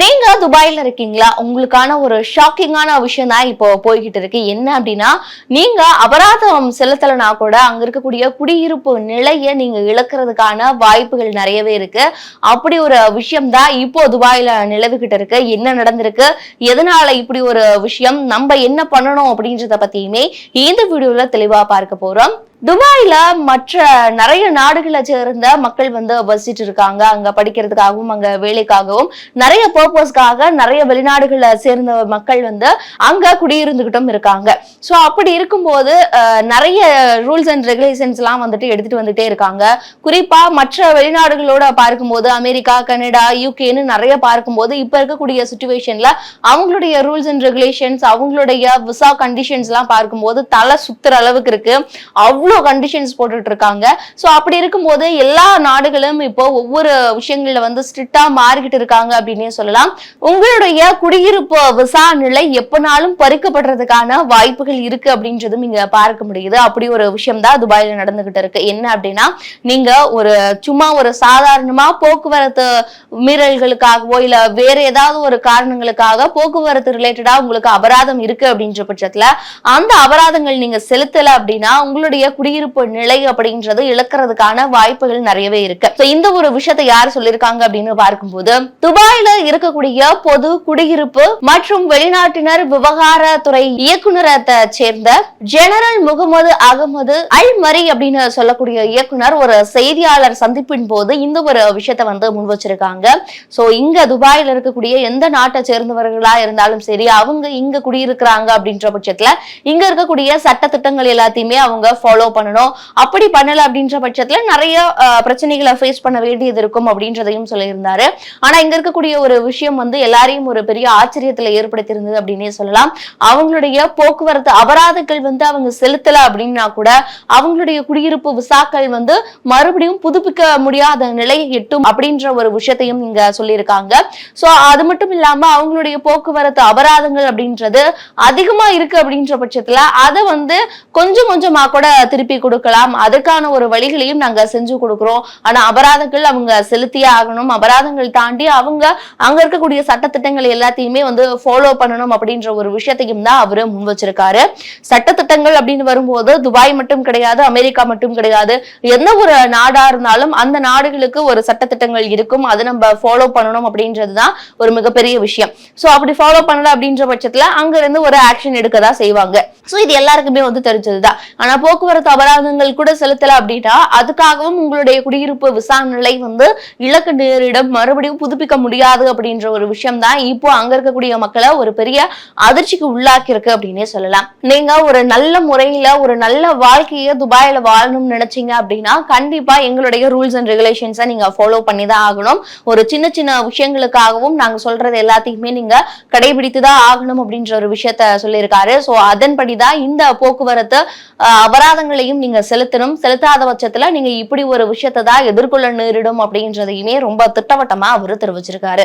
நீங்க துபாயில இருக்கீங்களா? உங்களுக்கான ஒரு ஷாக்கிங்கான விஷயம் தான் இப்போ போய்கிட்டு இருக்கு. என்ன அப்படின்னா நீங்க அபராதம் செலுத்தலைனா கூட அங்க இருக்கக்கூடிய குடியிருப்பு நிலையை நீங்க இழக்கிறதுக்கான வாய்ப்புகள் நிறையவே இருக்கு. அப்படி ஒரு விஷயம் தான் இப்போ துபாயில நிலவுகிட்டு இருக்கு. என்ன நடந்திருக்கு? எதனால இப்படி ஒரு விஷயம்? நம்ம என்ன பண்ணணும் அப்படின்றத பத்தியுமே இந்த வீடியோல தெளிவா பார்க்க போறோம். துபாயில மற்ற நிறைய நாடுகளை சேர்ந்த மக்கள் வந்து வசிட்டு இருக்காங்க. அங்க படிக்கிறதுக்காகவும் அங்க வேலைக்காகவும். நிறைய பர்பஸ்க்காக நிறைய வெளிநாடுகளை சேர்ந்த மக்கள் வந்து அங்க குடியிருந்துகிட்டும் இருக்காங்க. ஸோ அப்படி இருக்கும்போது நிறைய ரூல்ஸ் அண்ட் ரெகுலேஷன்ஸ் எல்லாம் வந்துட்டு எடுத்துட்டு வந்துட்டே இருக்காங்க. குறிப்பா மற்ற வெளிநாடுகளோட பார்க்கும்போது அமெரிக்கா கனடா யூகேன்னு நிறைய பார்க்கும்போது இப்ப இருக்கக்கூடிய சுச்சுவேஷன்ல அவங்களுடைய ரூல்ஸ் அண்ட் ரெகுலேஷன்ஸ் அவங்களுடைய விசா கண்டிஷன்ஸ் எல்லாம் பார்க்கும்போது தலை சுத்துற அளவுக்கு இருக்கு. அவ்வளோ கண்டிஷன்ஸ் போட்டுட்டு இருக்காங்க ஸோ அப்படி இருக்கும்போது எல்லா நாடுகளும் இப்போ ஒவ்வொரு விஷயங்கள்ல வந்து ஸ்ட்ரிக்டா மாறிக்கிட்டு இருக்காங்க அப்படின்னே சொல்லலாம். உங்களுடைய குடியிருப்பு விசா நிலை எப்பனாலும் பறிக்கப்படுறதுக்கான வாய்ப்புகள் இருக்கு அப்படின்றதும் இங்க பார்க்க முடியுது. அப்படி ஒரு விஷயம் தான் துபாயில நடந்துகிட்டு இருக்கு. என்ன அப்படின்னா நீங்க ஒரு சும்மா ஒரு சாதாரணமா போக்குவரத்து மீறல்களுக்காகவோ இல்ல வேற ஏதாவது ஒரு காரணங்களுக்காக போக்குவரத்து ரிலேட்டடா உங்களுக்கு அபராதம் இருக்கு அப்படின்ற பட்சத்துல அந்த அபராதங்கள் நீங்க செலுத்தல அப்படின்னா உங்களுடைய குடியிருப்பு நிலை அப்படின்றது இழக்கிறதுக்கான வாய்ப்புகள் நிறையவே இருக்கு. இந்த ஒரு விஷயத்தை யார் சொல்லியிருக்காங்க அப்படின்னு பார்க்கும்போது துபாயில இருக்கக்கூடிய பொது குடியிருப்பு மற்றும் வெளிநாட்டினர் விவகாரத்துறை இயக்குநரத்தை சேர்ந்த general Mohammed Ahmed Al Mari அப்படின்னு சொல்லக்கூடிய இயக்குனர் ஒரு செய்தியாளர் சந்திப்பின் போது இந்த ஒரு விஷயத்தை வந்து முன் வச்சிருக்காங்க. சோ இங்க துபாயில இருக்கக்கூடிய எந்த நாட்டை சேர்ந்தவர்களா இருந்தாலும் சரி அவங்க இங்க குடியிருக்கிறாங்க அப்படின்ற பட்சத்துல இங்க இருக்கக்கூடிய சட்ட திட்டங்கள் எல்லாத்தையுமே அவங்க ஃபாலோ பண்ணணும். அப்படி பண்ணல அப்படின்ற பட்சத்துல நிறைய பிரச்சனைகளை ஃபேஸ் பண்ண வேண்டியது இருக்கும் அப்படின்றதையும் சொல்லியிருந்தாரு. ஆனா இங்க இருக்கக்கூடிய ஒரு விஷயம் வந்து எல்லாரையும் ஒரு பெரிய ஆச்சரியத்துல ஏற்படுத்தியிருந்தது அப்படின்னே சொல்லலாம். அவங்களுடைய போக்குவரத்து அபராதங்கள் வந்து அவங்க செலுத்தல அப்படின்னா கூட அவங்களுடைய குடியிருப்பு விசாக்கள் வந்து மறுபடியும் புதுப்பிக்க முடியாத நிலையை எட்டும் அப்படின்ற ஒரு விஷயத்தையும் இங்க சொல்லியிருக்காங்க. சோ அது மட்டும் இல்லாம அவங்களுடைய போக்குவரத்து அபராதங்கள் அப்படின்றது அதிகமா இருக்கு அப்படின்ற பட்சத்துல அதை வந்து கொஞ்சம் கொஞ்சமா கூட திருப்பி கொடுக்கலாம். அதுக்கான ஒரு வழிகளையும் நாங்க செஞ்சு கொடுக்கிறோம். ஆனா அபராதங்கள் அவங்க செலுத்தியே ஆகணும். அபராதங்கள் தாண்டி அவங்க அங்க இருக்கக்கூடிய சட்டத்திட்டங்கள் எல்லாத்தையுமே வந்து ஃபாலோ பண்ணணும் அப்படின்ற ஒரு விஷயத்தையும் தான் அவரு முன் வச்சிருக்காரு. சட்டத்திட்டங்கள் அப்படின்னு வரும்போது துபாய் மட்டும் கிடையாது அமெரிக்கா மட்டும் கிடையாது. எந்த ஒரு நாடா இருந்தாலும் அந்த நாடுகளுக்கு ஒரு சட்டத்திட்டங்கள் இருக்கும். அது நம்ம ஃபாலோ பண்ணணும் அப்படின்றதுதான் ஒரு மிகப்பெரிய விஷயம். சோ அப்படி ஃபாலோ பண்ணல அப்படின்ற பட்சத்துல அங்க இருந்து ஒரு ஆக்ஷன் எடுக்க தான் செய்வாங்க. சோ இது எல்லாருக்குமே வந்து தெரிஞ்சதுதான். ஆனா போக்குவரத்து அபராதங்கள் கூட செலுத்தல அப்படின்னா அதுக்காகவும் உங்களுடைய குடியிருப்பு விசா நிலை வந்து இலக்கு நேரிடம் மறுபடியும் புதுப்பிக்க முடியாது அப்படின்ற ஒரு விஷயம் தான் இப்போ அங்க இருக்கக்கூடிய மக்களை ஒரு பெரிய அதிர்ச்சிக்கு உள்ளாக்கி இருக்கு அப்படின்னே சொல்லலாம். நீங்க ஒரு நல்ல முறையில ஒரு நல்ல வாழ்க்கையை துபாயில வாழணும்னு நினைச்சீங்க அப்படின்னா கண்டிப்பா எங்களுடைய ரூல்ஸ் அண்ட் ரெகுலேஷன்ஸை நீங்க ஃபாலோ பண்ணி தான் ஆகணும். ஒரு சின்ன சின்ன விஷயங்களுக்காகவும் நாங்க சொல்றது எல்லாத்தையுமே நீங்க கடைபிடித்து தான் ஆகணும் அப்படின்ற ஒரு விஷயத்த சொல்லியிருக்காரு. சோ அதன்படிதான் இந்த போக்குவரத்து அபராதங்கள் அபராதங்களையும் நீங்க செலுத்தணும். செலுத்தாத பட்சத்துல நீங்க இப்படி ஒரு விஷயத்தை தான் எதிர்கொள்ள நேரிடும் அப்படின்றதையுமே ரொம்ப திட்டவட்டமா அவர் தெரிவிச்சிருக்காரு.